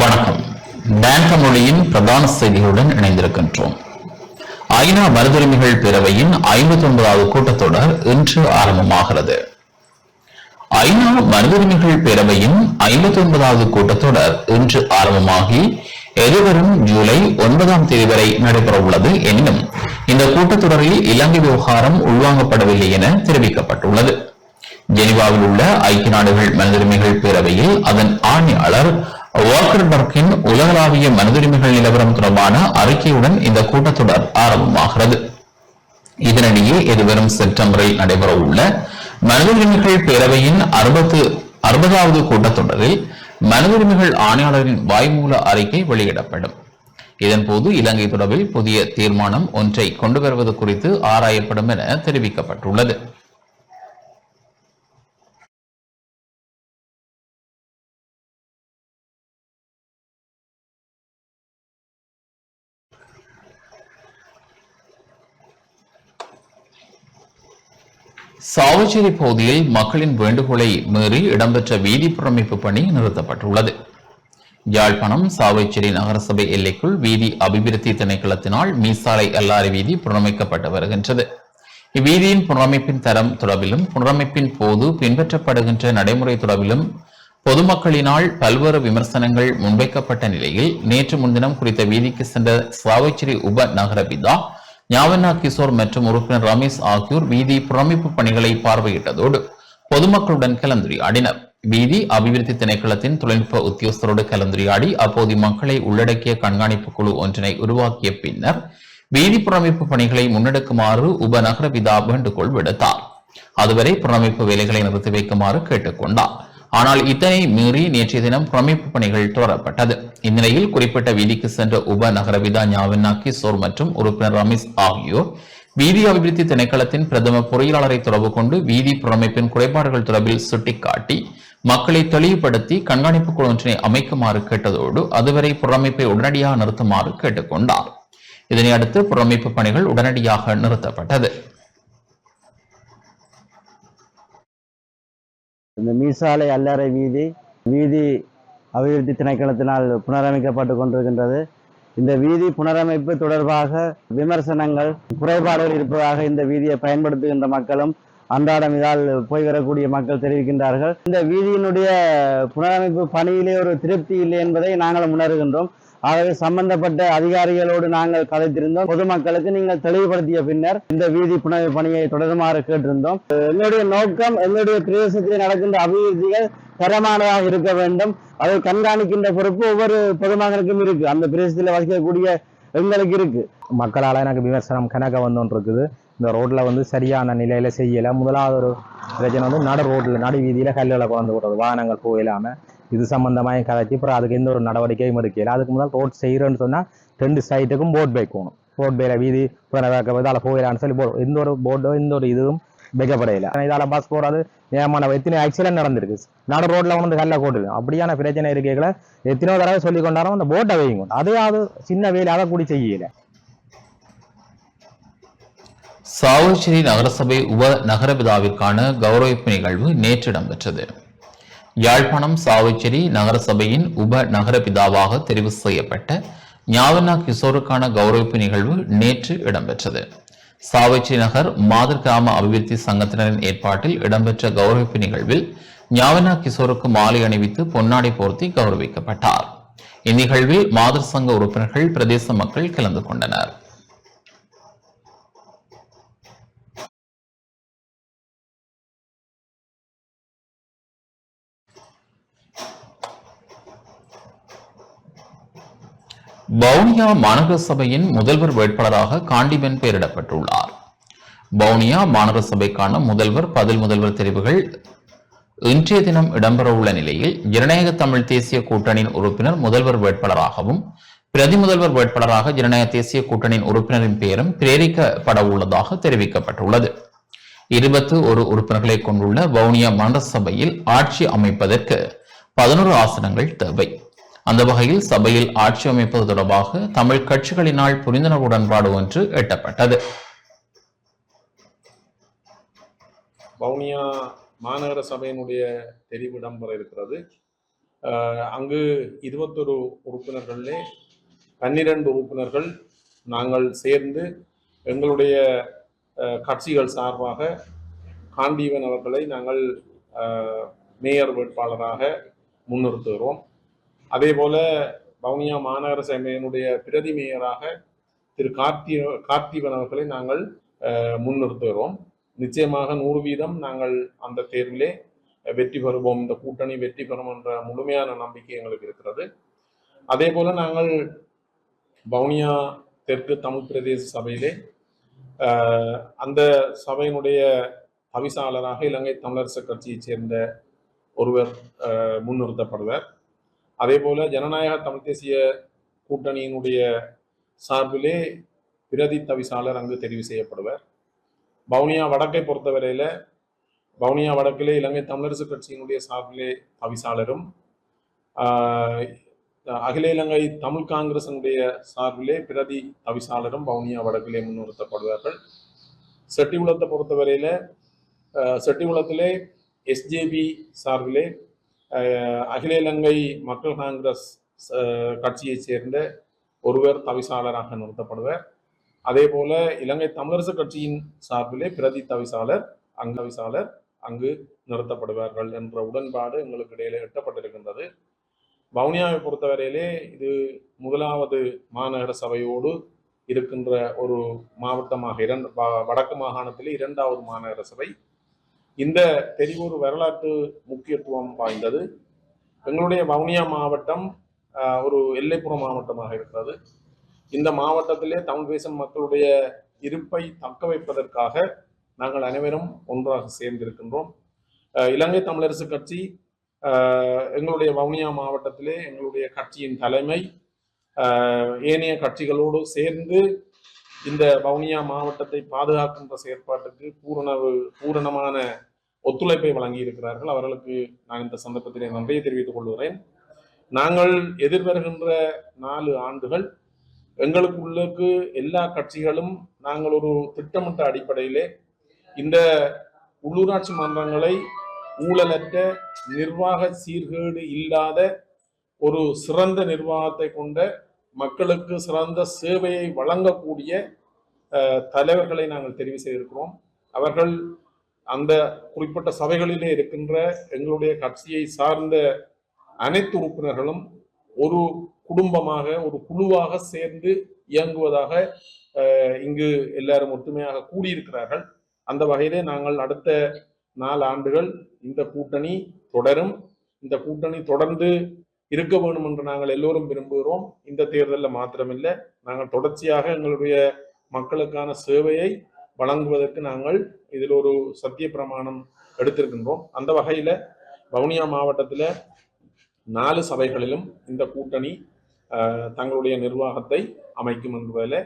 வணக்கம். பேங்க மொழியின் பிரதான செய்திகளுடன் இணைந்திருக்கின்றோம். ஐநா மனிதுரிமைகள் பேரவையின் ஐம்பத்தி ஒன்பதாவது கூட்டத்தொடர் இன்று ஆரம்பமாகிறது. ஐநா மனிதுரிமைகள் பேரவையின் ஐம்பத்தி ஒன்பதாவது கூட்டத்தொடர் இன்று ஆரம்பமாகி எதிர்வரும் ஜூலை ஒன்பதாம் தேதி வரை நடைபெற உள்ளது எனினும் இந்த கூட்டத்தொடரில் இலங்கை விவகாரம் உள்வாங்கப்படவில்லை என தெரிவிக்கப்பட்டுள்ளது. ஜெனிவாவில் உள்ள ஐக்கிய நாடுகள் மனிதுரிமைகள் பேரவையில் அதன் ஆணையாளர் வாக்கர்பர்க்கின் உலகளாவிய மனிதுரிமைகள் நிலவரம் தொடர்பான அறிக்கையுடன் இந்த கூட்டத்தொடர் ஆரம்பமாகிறது. இதனிடையே எதிர்வரும் செப்டம்பரில் நடைபெறவுள்ள மனிதுரிமைகள் பேரவையின் அறுபத்து அறுபதாவது கூட்டத்தொடரில் மனிதுரிமைகள் ஆணையாளரின் வாய்மூல அறிக்கை வெளியிடப்படும். இதன்போது இலங்கை தொடர்பில் புதிய தீர்மானம் ஒன்றை கொண்டு வருவது குறித்து ஆராயப்படும் என தெரிவிக்கப்பட்டுள்ளது. சாவச்சேரி பகுதியில் மக்களின் வேண்டுகோளை மீறி இடம்பெற்ற வீதி புறமைப்பு பணி நிறுத்தப்பட்டுள்ளது. யாழ்ப்பாணம் சாவச்சேரி நகரசபை எல்லைக்குள் வீதி அபிவிருத்தி திணைக்களத்தினால் மீசாலை அல்லாரி வீதி புனரமைக்கப்பட்டு வருகின்றது. இவ்வீதியின் புனரமைப்பின் தரம் தொடர்பிலும் புனரமைப்பின் போது பின்பற்றப்படுகின்ற நடைமுறை தொடர்பிலும் பொதுமக்களினால் பல்வேறு விமர்சனங்கள் முன்வைக்கப்பட்ட நிலையில் நேற்று முன்தினம் குறித்த வீதிக்கு சென்ற சாவச்சேரி உப நகர பிதா ஞாவண்ணா கிஷோர் மற்றும் உறுப்பினர் ரமேஷ் ஆகியோர் வீதி புறமைப்பு பணிகளை பார்வையிட்டதோடு பொதுமக்களுடன் கலந்துரையாடினர். வீதி அபிவிருத்தி திணைக்களத்தின் தொழில்நுட்ப உத்தியோகஸ்தரோடு கலந்துரையாடி அப்போது மக்களை உள்ளடக்கிய கண்காணிப்பு குழு ஒன்றினை உருவாக்கிய பின்னர் வீதி புறமைப்பு பணிகளை முன்னெடுக்குமாறு உபநகர பிதா வேண்டுகோள் விடுத்தார். அதுவரை புறமைப்பு வேலைகளை நிறுத்தி வைக்குமாறு கேட்டுக்கொண்டார். ஆனால் இதனை மீறி நேற்றைய தினம் புறமைப்பு பணிகள் தொடரப்பட்டது. இந்நிலையில் குறிப்பிட்ட வீதிக்கு சென்ற உப நகரவிதா ஞாவண்ணா கிஷோர் மற்றும் உறுப்பினர் ரமேஷ் ஆகியோர் வீதி அபிவிருத்தி திணைக்களத்தின் பிரதம பொறியாளரை தொடர்பு கொண்டு வீதி புறமைப்பின் குறைபாடுகள் தொடர்பில் சுட்டிக்காட்டி மக்களை தெளிவுபடுத்தி கண்காணிப்பு குழு ஒன்றினை அமைக்குமாறு கேட்டதோடு அதுவரை புறமைப்பை உடனடியாக நிறுத்துமாறு கேட்டுக்கொண்டார். இதனை அடுத்து புறமைப்பு பணிகள் உடனடியாக நிறுத்தப்பட்டது. இந்த மீசாலை அல்லறை வீதி வீதி அபிவிருத்தி திணைக்களத்தினால் புனரமைக்கப்பட்டு கொண்டிருக்கின்றது. இந்த வீதி புனரமைப்பு தொடர்பாக விமர்சனங்கள் குறைபாடுகள் இருப்பதாக இந்த வீதியை பயன்படுத்துகின்ற மக்களும் அன்றாடம் இதால் போய் வரக்கூடிய மக்கள் தெரிவிக்கின்றார்கள். இந்த வீதியினுடைய புனரமைப்பு பணியிலே ஒரு திருப்தி இல்லை என்பதை நாங்கள் உணர்கின்றோம். ஆகவே சம்பந்தப்பட்ட அதிகாரிகளோடு நாங்கள் கதைத்திருந்தோம். பொதுமக்களுக்கு நீங்கள் தெளிவுபடுத்திய பின்னர் இந்த வீதி புனவை பணியை தொடருமாறு கேட்டிருந்தோம். எங்களுடைய நோக்கம் எங்களுடைய பிரதேசத்தில் நடக்கின்ற அபிவிருத்திகள் தரமானதாக இருக்க வேண்டும். அதை கண்காணிக்கின்ற பொறுப்பு ஒவ்வொரு பொதுமகனுக்கும் இருக்கு. அந்த பிரதேசத்தில் வசிக்கக்கூடிய எங்களுக்கு இருக்கு. மக்களால் எனக்கு விமர்சனம் கணக்க வந்துட்டு இருக்குது. இந்த ரோட்ல வந்து சரியான நிலையில செய்யல. முதலாவது ஒரு பிரச்சனை வந்து நடு ரோட்ல நடு வீதியில கல்லில் குழந்து விடுறது வாகனங்கள் போயிடாம இது சம்பந்தமாக கதைச்சி அப்புறம் அதுக்கு எந்த ஒரு நடவடிக்கையும் எடுக்கல. அதுக்கு முதல் ரோட் செய்கிறேன்னு சொன்னால் ரெண்டு சைட்டுக்கும் போட் வைக்கணும் போட் பேல வீதி இதால போயிடலான்னு சொல்லி போ- எந்த ஒரு போர்டோ எந்த ஒரு இதுவும் வைக்கப்படையில இதால் பஸ் போகிறது ஏமான எத்தனை ஆக்சிடென்ட் நடந்திருக்கு. நடு ரோட்டில் வந்து கல்ல கோட்டுது. அப்படியான பிரச்சனை இருக்கைகளை எத்தனையோ தடவை சொல்லி கொண்டாலும் அந்த போட்டை வைங்க அதையாவது சின்ன வேலை அதை கூடி செய்யல. சாவச்சேரி நகரசபை உப நகரபிதாவிற்கான கௌரவிப்பு நிகழ்வு நேற்று இடம்பெற்றது. யாழ்ப்பாணம் சாவச்சேரி நகரசபையின் உப நகரபிதாவாக தெரிவு செய்யப்பட்ட ஞாவனா கிஷோருக்கான கௌரவிப்பு நிகழ்வு நேற்று இடம்பெற்றது. சாவச்சேரி நகர் மாதர் கிராம அபிவிருத்தி சங்கத்தினரின் ஏற்பாட்டில் இடம்பெற்ற கௌரவிப்பு நிகழ்வில் ஞாவண்ணா கிஷோருக்கு மாலை அணிவித்து பொன்னாடை போர்த்தி கௌரவிக்கப்பட்டார். இந்நிகழ்வில் மாதர் சங்க உறுப்பினர்கள் பிரதேச மக்கள் கலந்து கொண்டனர். வவுனியா மாநகர சபையின் முதல்வர் வேட்பாளராக காண்டிமென் பெயரிடப்பட்டுள்ளார். வவுனியா மாநகர சபைக்கான முதல்வர் பதில் முதல்வர் தெரிவுகள் இன்றைய தினம் இடம்பெறவுள்ள நிலையில் ஜனநாயக தமிழ் தேசிய கூட்டணியின் உறுப்பினர் முதல்வர் வேட்பாளராகவும் பிரதி முதல்வர் வேட்பாளராக ஜனநாயக தேசிய கூட்டணியின் உறுப்பினரின் பெயரும் பிரேரிக்கப்பட உள்ளதாக தெரிவிக்கப்பட்டுள்ளது. இருபத்து ஒரு உறுப்பினர்களை கொண்டுள்ள வவுனியா மாநகர சபையில் ஆட்சி அமைப்பதற்கு பதினோரு ஆசனங்கள் தேவை. அந்த வகையில் சபையில் ஆட்சி அமைப்பது தொடர்பாக தமிழ் கட்சிகளினால் புரிந்துணர்வு உடன்பாடு ஒன்று எட்டப்பட்டது. வவுனியா மாநகர சபையினுடைய தெரிவு இடம்பெற இருக்கிறது. அங்கு இருபத்தொரு உறுப்பினர்களே பன்னிரண்டு உறுப்பினர்கள் நாங்கள் சேர்ந்து எங்களுடைய கட்சிகள் சார்பாக காண்டீவன் அவர்களை நாங்கள் மேயர் வேட்பாளராக முன்னிறுத்துகிறோம். அதே போல வவுனியா மாநகர சபையினுடைய பிரதி மேயராக திரு கார்த்தி கார்த்திவன் அவர்களை நாங்கள் முன்னிறுத்துகிறோம். நிச்சயமாக நூறு வீதம் நாங்கள் அந்த தேர்விலே வெற்றி பெறுவோம். இந்த கூட்டணி வெற்றி பெறும் என்ற முழுமையான நம்பிக்கை எங்களுக்கு இருக்கிறது. அதே போல நாங்கள் வவுனியா தெற்கு தமிழ் பிரதேச சபையிலே அந்த சபையினுடைய தவிசாளராக இலங்கை தமிழரசு கட்சியைச் சேர்ந்த ஒருவர் முன்னிறுத்தப்படுவர் முன்னிறுத்தப்படுவார். அதே போல ஜனநாயக தமிழ் தேசிய கூட்டணியினுடைய சார்பிலே பிரதி தவிசாளர் அங்கு தெரிவு செய்யப்படுவர். வவுனியா வடக்கை பொறுத்தவரையில வவுனியா வடக்கிலே இலங்கை தமிழரசு கட்சியினுடைய சார்பிலே தவிசாளரும் அகில இலங்கை தமிழ் காங்கிரசினுடைய சார்பிலே பிரதி தவிசாளரும் வவுனியா வடக்கிலே முன்னிறுத்தப்படுவார்கள். செட்டிகுளத்தை பொறுத்தவரையில செட்டிகுளத்திலே எஸ்ஜேபி சார்பிலே அகில இலங்கை மக்கள் காங்கிரஸ் கட்சியைச் சேர்ந்த ஒருவர் தவிசாளராக நிறுத்தப்படுவார். அதே போல இலங்கை தமிழரசு கட்சியின் சார்பிலே பிரதி தவிசாளர் அங்கவிசாளர் அங்கு நிறுத்தப்படுவார்கள் என்ற உடன்பாடு எங்களுக்கு இடையிலே எட்டப்பட்டிருக்கின்றது. வவுனியாவை பொறுத்தவரையிலே இது முதலாவது மாநகர சபையோடு இருக்கின்ற ஒரு மாவட்டமாக இரண்டு வ- வடக்கு மாகாணத்திலே இரண்டாவது மாநகர சபை. இந்த தெரிவூர் வரலாற்று முக்கியத்துவம் வாய்ந்தது. எங்களுடைய வவுனியா மாவட்டம் ஒரு எல்லைப்புற மாவட்டமாக இருக்கிறது. இந்த மாவட்டத்திலே தமிழ் பேசும் மக்களுடைய இருப்பை தக்க வைப்பதற்காக நாங்கள் அனைவரும் ஒன்றாக சேர்ந்திருக்கின்றோம். இலங்கை தமிழரசு கட்சி எங்களுடைய வவுனியா மாவட்டத்திலே எங்களுடைய கட்சியின் தலைமை ஏனைய கட்சிகளோடு சேர்ந்து இந்த வவுனியா மாவட்டத்தை பாதுகாக்கின்ற செயற்பாட்டுக்கு பூரணவு பூரணமான ஒத்துழைப்பை வழங்கி இருக்கிறார்கள் அவர்களுக்கு நான் இந்த சந்தர்ப்பத்திலே நன்றியை தெரிவித்துக் கொள்கிறேன். நாங்கள் எதிர்வருகின்ற நாலு ஆண்டுகள் எங்களுக்குள்ளுக்கு எல்லா கட்சிகளும் நாங்கள் ஒரு திட்டமிட்ட அடிப்படையிலே இந்த உள்ளூராட்சி மன்றங்களை ஊழலற்ற நிர்வாக சீர்கேடு இல்லாத ஒரு சிறந்த நிர்வாகத்தை கொண்ட மக்களுக்கு சிறந்த சேவையை வழங்கக்கூடிய தலைவர்களை நாங்கள் தெரிவு செய்திருக்கிறோம். அவர்கள் அந்த குறிப்பிட்ட சபைகளிலே இருக்கின்ற எங்களுடைய கட்சியை சார்ந்த அனைத்து உறுப்பினர்களும் ஒரு குடும்பமாக ஒரு குழுவாக சேர்ந்து இயங்குவதாக இங்கு எல்லாரும் ஒற்றுமையாக கூடியிருக்கிறார்கள். அந்த வகையிலே நாங்கள் அடுத்த நாலு ஆண்டுகள் இந்த கூட்டணி தொடரும். இந்த கூட்டணி தொடர்ந்து இருக்க வேண்டும் என்று நாங்கள் எல்லோரும் விரும்புகிறோம். இந்த தேர்தலில் மாத்திரமில்லை. நாங்கள் தொடர்ச்சியாக எங்களுடைய மக்களுக்கான சேவையை வழங்குவதற்கு நாங்கள் இதில் ஒரு சத்திய பிரமாணம் எடுத்திருக்கின்றோம். அந்த வகையில் வவுனியா மாவட்டத்தில் நாலு சபைகளிலும் இந்த கூட்டணி தங்களுடைய நிர்வாகத்தை அமைக்கும் என்பதில்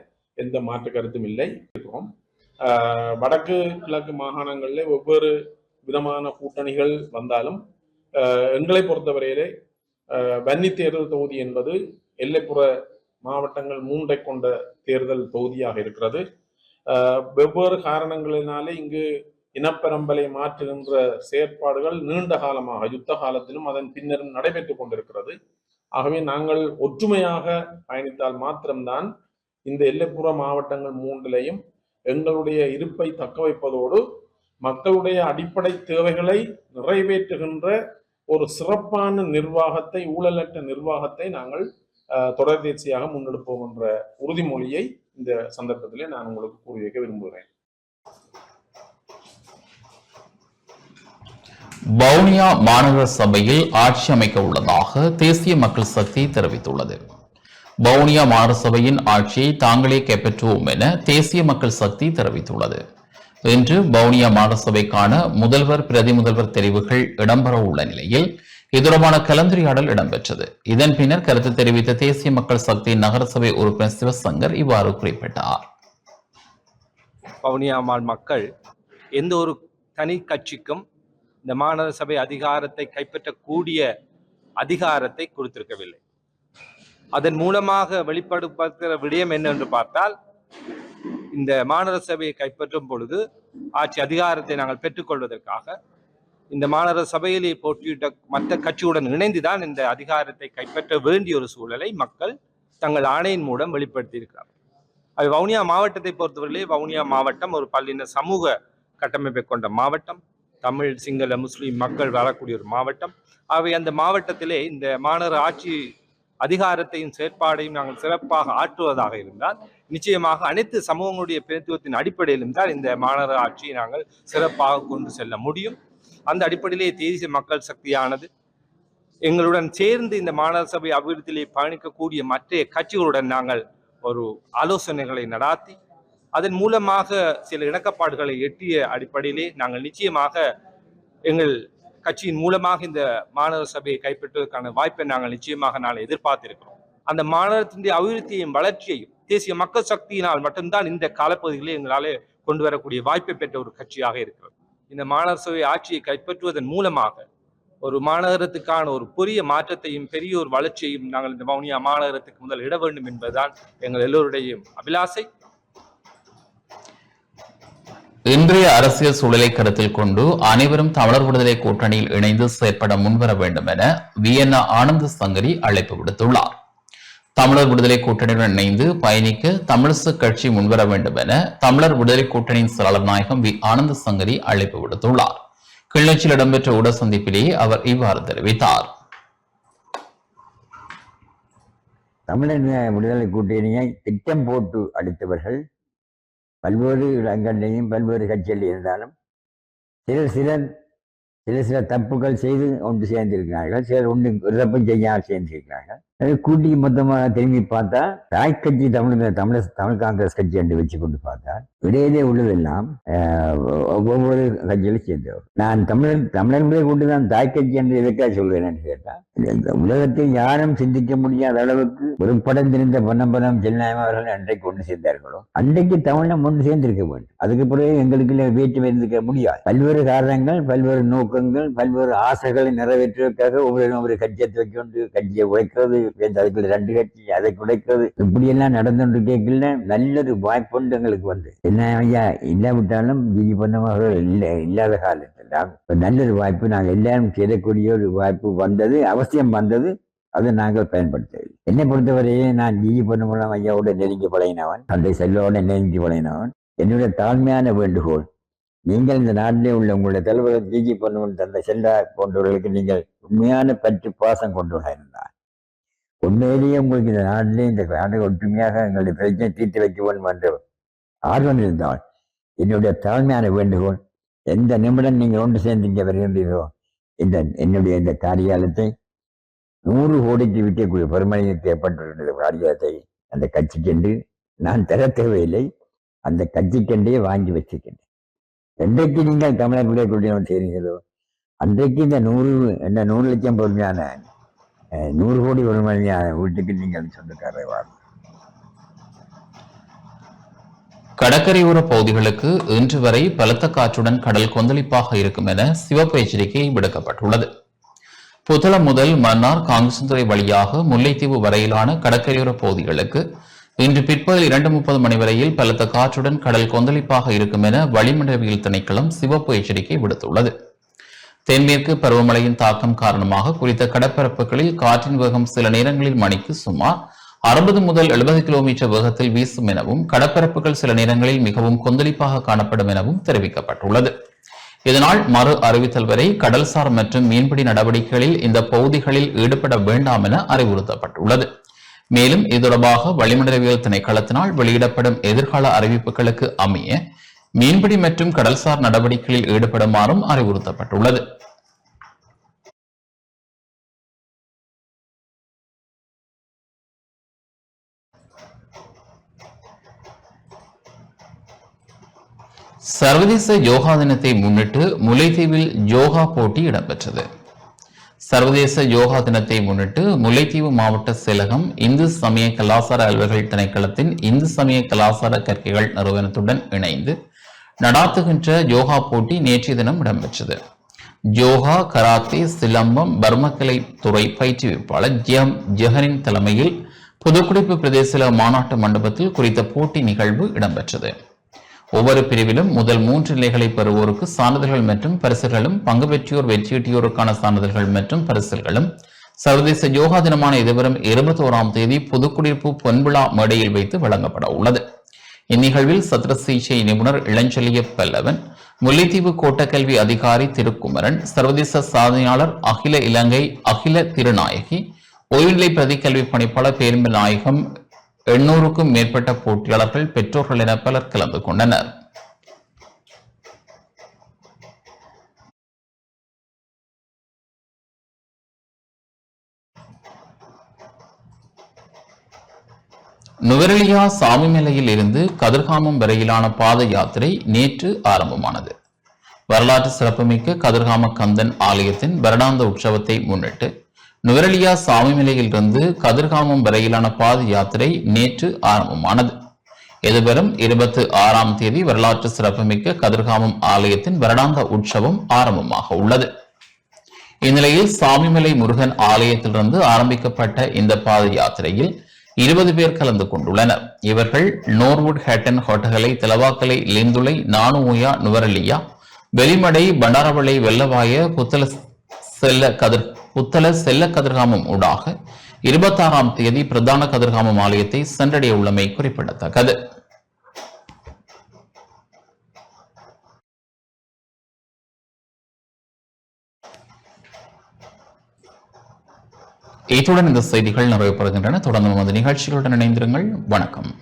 எந்த மாற்று கருத்தும் இல்லை. இருக்கிறோம். வடக்கு கிழக்கு மாகாணங்களில் ஒவ்வொரு விதமான கூட்டணிகள் வந்தாலும் எங்களை பொறுத்தவரையிலே வன்னி தேர்தல் தொகுதி என்பது எல்லைப்புற மாவட்டங்கள் மூன்றை கொண்ட தேர்தல் தொகுதியாக இருக்கிறது. வெவ்வேறு காரணங்களினாலே இங்கு இனப்பெரம்பலை மாற்றுகின்ற செயற்பாடுகள் நீண்ட காலமாக யுத்த காலத்திலும் அதன் பின்னரும் நடைபெற்றுக் கொண்டிருக்கிறது. ஆகவே நாங்கள் ஒற்றுமையாக பயணித்தால் மாத்திரம்தான் இந்த எல்லைப்புற மாவட்டங்கள் மூன்றிலையும் எங்களுடைய இருப்பை தக்க வைப்பதோடு மக்களுடைய அடிப்படை தேவைகளை நிறைவேற்றுகின்ற ஒரு சிறப்பான நிர்வாகத்தை ஊழலற்ற நிர்வாகத்தை நாங்கள் அஹ், முன்னெடுப்போம் என்ற உறுதிமொழியை இந்த சந்தர்ப்பத்திலே நான் உங்களுக்கு கூறி வைக்க விரும்புகிறேன். வவுனியா மாநகர சபையில் ஆட்சி அமைக்க உள்ளதாக தேசிய மக்கள் சக்தி தெரிவித்துள்ளது. வவுனியா மாநகர சபையின் ஆட்சியை தாங்களே கைப்பற்றுவோம் என தேசிய மக்கள் சக்தி தெரிவித்துள்ளது. இன்று வவுனியா மாநகர சபைக்கான முதல்வர் பிரதி முதல்வர் தெரிவுகள் இடம்பெற உள்ள நிலையில் இது கலந்துரையாடல் இடம்பெற்றது. இதன் பின்னர் கருத்து தெரிவித்த தேசிய மக்கள் சக்தி நகரசபை உறுப்பினர் சிவசங்கர் இவ்வாறு குறிப்பிட்டார். வவுனியா மாள் மக்கள் எந்த ஒரு தனி கட்சிக்கும் இந்த மாநகர சபை அதிகாரத்தை கைப்பற்றக்கூடிய அதிகாரத்தை கொடுத்திருக்கவில்லை. அதன் மூலமாக வெளிப்படுத்துகிற விடயம் என்னென்று பார்த்தால் இந்த மாநகர சபையை கைப்பற்றும் பொழுது ஆட்சி அதிகாரத்தை நாங்கள் பெற்றுக்கொள்வதற்காக இந்த மாநகர சபையிலே போட்டியிட்ட மற்ற கட்சியுடன் இணைந்துதான் இந்த அதிகாரத்தை கைப்பற்ற வேண்டிய ஒரு சூழலை மக்கள் தங்கள் ஆணையின் மூலம் வெளிப்படுத்தியிருக்கிறார் அது வவுனியா மாவட்டத்தை பொறுத்தவரையிலே வவுனியா மாவட்டம் ஒரு பல்லின சமூக கட்டமைப்பை கொண்ட மாவட்டம். தமிழ் சிங்கள முஸ்லீம் மக்கள் வாழக்கூடிய ஒரு மாவட்டம். அவை அந்த மாவட்டத்திலே இந்த மாநகர ஆட்சி அதிகாரத்தையும் செயற்பாடையும் நாங்கள் சிறப்பாக ஆற்றுவதாக இருந்தால் நிச்சயமாக அனைத்து சமூகங்களுடைய பிரதித்துவத்தின் அடிப்படையிலும் தான் இந்த மாநகர ஆட்சியை நாங்கள் சிறப்பாக கொண்டு செல்ல முடியும். அந்த அடிப்படையிலே தேசிய மக்கள் சக்தியானது எங்களுடன் சேர்ந்து இந்த மாநகர சபை அபிவிருத்தியிலே பயணிக்கக்கூடிய மற்ற கட்சிகளுடன் நாங்கள் ஒரு ஆலோசனைகளை நடாத்தி அதன் மூலமாக சில இணக்கப்பாடுகளை எட்டிய அடிப்படையிலே நாங்கள் நிச்சயமாக எங்கள் கட்சியின் மூலமாக இந்த மாநகர சபையை கைப்பற்றுவதற்கான வாய்ப்பை நாங்கள் நிச்சயமாக நாங்கள் எதிர்பார்த்திருக்கிறோம். அந்த மாநிலத்தினுடைய அபிவிருத்தியையும் வளர்ச்சியையும் தேசிய மக்கள் சக்தியினால் மட்டும்தான் இந்த காலப்பகுதிகளில் எங்களாலே கொண்டு வரக்கூடிய வாய்ப்பை பெற்ற ஒரு கட்சியாக இருக்கிறது. இந்த மாநகர சபை ஆட்சியை கைப்பற்றுவதன் மூலமாக ஒரு மாநகரத்துக்கான ஒரு பெரிய மாற்றத்தையும் பெரிய ஒரு வளர்ச்சியையும் நாங்கள் இந்த வவுனியா மாநகரத்துக்கு முதல் இட வேண்டும் என்பதுதான் எங்கள் எல்லோருடைய அபிலாசை. இன்றைய அரசியல் சூழலை கருத்தில் கொண்டு அனைவரும் தமிழர் விடுதலை கூட்டணியில் இணைந்து செயற்பட முன்வர வேண்டும் என வியன்னா ஆனந்த சங்கரி அழைப்பு விடுத்துள்ளார். தமிழர் விடுதலை கூட்டணியுடன் இணைந்து பயணிக்க தமிழிசு கட்சி முன்வர வேண்டும் என தமிழர் விடுதலை கூட்டணியின் செயலாளர் நாயகம் வி. ஆனந்த சங்கரி அழைப்பு விடுத்துள்ளார். கிளிநொச்சியில் இடம்பெற்ற ஊடக சந்திப்பிலேயே அவர் இவ்வாறு தெரிவித்தார். தமிழர் விடுதலை கூட்டணியை திட்டம் போட்டு அளித்தவர்கள் பல்வேறு இடங்களையும் பல்வேறு கட்சிகள் இருந்தாலும் சிலர் சிலர் சில சில தப்புகள் செய்து ஒன்று சேர்ந்திருக்கிறார்கள் சிலர் ஒன்று ஒரு தப்பும் செய்யாமல் சேர்ந்திருக்கிறார்கள். கூட்டி மொத்தமாக திரும்பி பார்த்தா தாய் கட்சி தமிழ் தமிழ் தமிழ் காங்கிரஸ் கட்சி என்று வச்சு கொண்டு பார்த்தா இடையிலே உள்ளதெல்லாம் ஒவ்வொரு கட்சியிலும் சேர்ந்தவர். நான் தமிழர் தமிழர்களே கொண்டு தான் தாய் கட்சி என்று எதற்காக சொல்வேன் கேட்டால் உலகத்தில் யாரும் சிந்திக்க முடியாத அளவுக்கு ஒரு தெரிந்த பொன்னம்பலம் செல்லாயம் அவர்கள் அன்றைக்கு ஒன்று சேர்ந்தார்களோ அன்றைக்கு தமிழம் ஒன்று சேர்ந்திருக்க வேண்டும். அதுக்கு பிறகு எங்களுக்கு வேற்றுமை இருந்திருக்க முடியாது. பல்வேறு காரணங்கள் பல்வேறு நோக்கங்கள் பல்வேறு ஆசைகளை நிறைவேற்றுவதற்காக ஒவ்வொரு ஒவ்வொரு கட்சியை வைக்கொண்டு கட்சியை உழைக்கிறது அதுக்குள்ள ரெண்டு கட்சி அதை குடைக்கிறது இப்படியெல்லாம் நடந்துட்டு கேட்கல நல்லொரு வாய்ப்புண்டு எங்களுக்கு வந்து. என்ன ஐயா இல்லாவிட்டாலும் பிஜி பொன்னமர்கள் இல்லை இல்லாத காலத்தில். இப்ப நல்லொரு வாய்ப்பு நாங்கள் எல்லாரும் செய்யக்கூடிய ஒரு வாய்ப்பு வந்தது அவசியம் வந்தது அதை நாங்கள் பயன்படுத்தவில்லை. என்னை பொறுத்தவரையே நான் ஜிஜி பொன்னமலம் ஐயாவோட நெருங்கி பழகினவன் தந்தை செல்வோட நெருங்கி பழகினவன். என்னுடைய தாழ்மையான வேண்டுகோள் நீங்கள் இந்த நாட்டிலே உள்ள உங்களுடைய தலைவர்கள் ஜிஜி பொன்னமன் தந்தை செல்லா போன்றவர்களுக்கு நீங்கள் உண்மையான பற்று பாசம் கொண்டவர்களாக இருந்தார் உண்மையிலேயே உங்களுக்கு இந்த நாட்டிலே இந்த நாட்டை ஒற்றுமையாக எங்களுடைய பிரச்சனை தீர்த்து வைக்க வேண்டும் ஆர்வம் இருந்தால் என்னுடைய தாழ்மையான வேண்டுகோள் எந்த நிமிடம் நீங்கள் ஒன்று சேர்ந்து இங்கே வருகின்றீர்களோ இந்த என்னுடைய இந்த காரியாலயத்தை நூறு கோடிக்கு விற்கக்கூடிய பெருமதிக்கு ஏற்பட்டுள்ள காரியாலயத்தை அந்த கட்சிக்கென்று நான் தர தேவையில்லை அந்த கட்சிக்கென்றே வாங்கி வச்சிருக்கின்றேன். என்றைக்கு நீங்கள் தமிழர் விடுதலை செய்கிறீர்களோ அன்றைக்கு இந்த நூறு என்ன நூறு லட்சம் பொறுமையான நூறு கோடி பொறுமையான வீட்டுக்கு நீங்கள் சொந்தக்காரர் வாங்க. கடற்கரையோர பகுதிகளுக்கு இன்று வரை பலத்த காற்றுடன் கடல் கொந்தளிப்பாக இருக்கும் என சிவப்பு எச்சரிக்கை விடுக்கப்பட்டுள்ளது. புத்தளம் முதல் மன்னார் காங்கேசன்துறை வழியாக முல்லைத்தீவு வரையிலான கடற்கரையோர பகுதிகளுக்கு இன்று பிற்பகல் இரண்டு முப்பது மணி வரையில் பலத்த காற்றுடன் கடல் கொந்தளிப்பாக இருக்கும் என வளிமண்டலவியல் திணைக்களம் சிவப்பு எச்சரிக்கை விடுத்துள்ளது. தென்மேற்கு பருவமழையின் தாக்கம் காரணமாக குறித்த கடற்பரப்புகளில் காற்றின் வேகம் சில நேரங்களில் மணிக்கு சுமார் அறுபது முதல் எழுபது கிலோமீட்டர் வேகத்தில் வீசும் எனவும் கடற்பரப்புகள் சில நேரங்களில் மிகவும் கொந்தளிப்பாக காணப்படும் எனவும் தெரிவிக்கப்பட்டுள்ளது. இதனால் மறு அறிவித்தல் வரை கடல்சார் மற்றும் மீன்பிடி நடவடிக்கைகளில் இந்த பகுதிகளில் ஈடுபட வேண்டாம் என அறிவுறுத்தப்பட்டுள்ளது. மேலும் இது தொடர்பாக வளிமண்டலவியல் திணைக்களத்தினால் வெளியிடப்படும் எதிர்கால அறிவிப்புகளுக்கு அமைய மீன்பிடி மற்றும் கடல்சார் நடவடிக்கைகளில் ஈடுபடுமாறும் அறிவுறுத்தப்பட்டுள்ளது. சர்வதேச யோகா தினத்தை முன்னிட்டு முல்லைத்தீவில் யோகா போட்டி இடம்பெற்றது. சர்வதேச யோகா தினத்தை முன்னிட்டு முல்லைத்தீவு மாவட்ட செயலகம் இந்து சமய கலாசார அலுவலர்கள் திணைக்களத்தின் இந்து சமய கலாசார கற்கைகள் நிறுவனத்துடன் இணைந்து நடாத்துகின்ற யோகா போட்டி நேற்றைய தினம் இடம்பெற்றது. யோகா கராத்தே சிலம்பம் பர்மக்கலை துறை பயிற்றுவிப்பாளர் ஜியம் ஜெஹனின் தலைமையில் புதுக்குடிப்பு பிரதேச மாநாட்டு மண்டபத்தில் குறித்த போட்டி நிகழ்வு இடம்பெற்றது. ஒவ்வொரு பிரிவிலும் முதல் மூன்று நிலைகளை பெறுவோருக்கு சான்றிதழ்கள் மற்றும் பரிசுகளும் பங்கு பெற்றியோர் வெற்றியீட்டியோருக்கான சான்றிதழ்கள் மற்றும் பரிசுகளும். சர்வதேச யோகா தினமான எதிர்வரும் இருபத்தோராம் தேதி புதுக்குடியிருப்பு பொன்விழா மேடையில் வைத்து வழங்கப்பட உள்ளது. இந்நிகழ்வில் சத்திர சிகிச்சை நிபுணர் இளஞ்செழிய பல்லவன் முல்லைத்தீவு கோட்டக்கல்வி அதிகாரி திருக்குமரன் சர்வதேச சாதனையாளர் அகில இலங்கை அகில திருநாயகி ஓய்வுநிலை பிரதிக்கல்வி பணிப்பாளர் பேரும்பு நாயகம் எண்ணூறுக்கும் மேற்பட்ட போட்டியாளர்கள் பெற்றோர்கள் என பலர் கலந்து கொண்டனர். நுவரெலியா சாமிமலையில் இருந்து கதிர்காமம் வரையிலான பாத யாத்திரை நேற்று ஆரம்பமானது. வரலாற்று சிறப்புமிக்க கதிர்காம கந்தன் ஆலயத்தின் வருடாந்த உற்சவத்தை முன்னிட்டு நுவரெலியா சாமிமலையிலிருந்து கதிர்காமம் வரையிலான பாத யாத்திரை நேற்று ஆரம்பமானது. எதிர்வரும் இருபத்தி ஆறாம் தேதி வரலாற்று சிறப்புமிக்க கதிர்காமம் ஆலயத்தின் வருடாந்த உற்சவம் ஆரம்பமாக உள்ளது. இந்நிலையில் சாமிமலை முருகன் ஆலயத்திலிருந்து ஆரம்பிக்கப்பட்ட இந்த பாத யாத்திரையில் இருபது பேர் கலந்து கொண்டுள்ளனர். இவர்கள் நோர்வுட் ஹேட்டன் ஹோட்டகலை திலவாக்கலை லிந்துளை நானுயா நுவரலியா வெளிமடை பண்டாரவளை வெள்ளவாய புத்தல செல்ல கதிர் புத்தல செல்ல கதிர்காமம் ஊடாக இருபத்தாறாம் தேதி பிரதான கதிர்காமம் ஆலயத்தை சென்றடைய உள்ளமை குறிப்பிடத்தக்கது. இத்துடன் இந்த செய்திகள் நிறைவு பெறுகின்றன தொடர்ந்து நமது நிகழ்ச்சிகளுடன் இணைந்திருங்கள். வணக்கம்.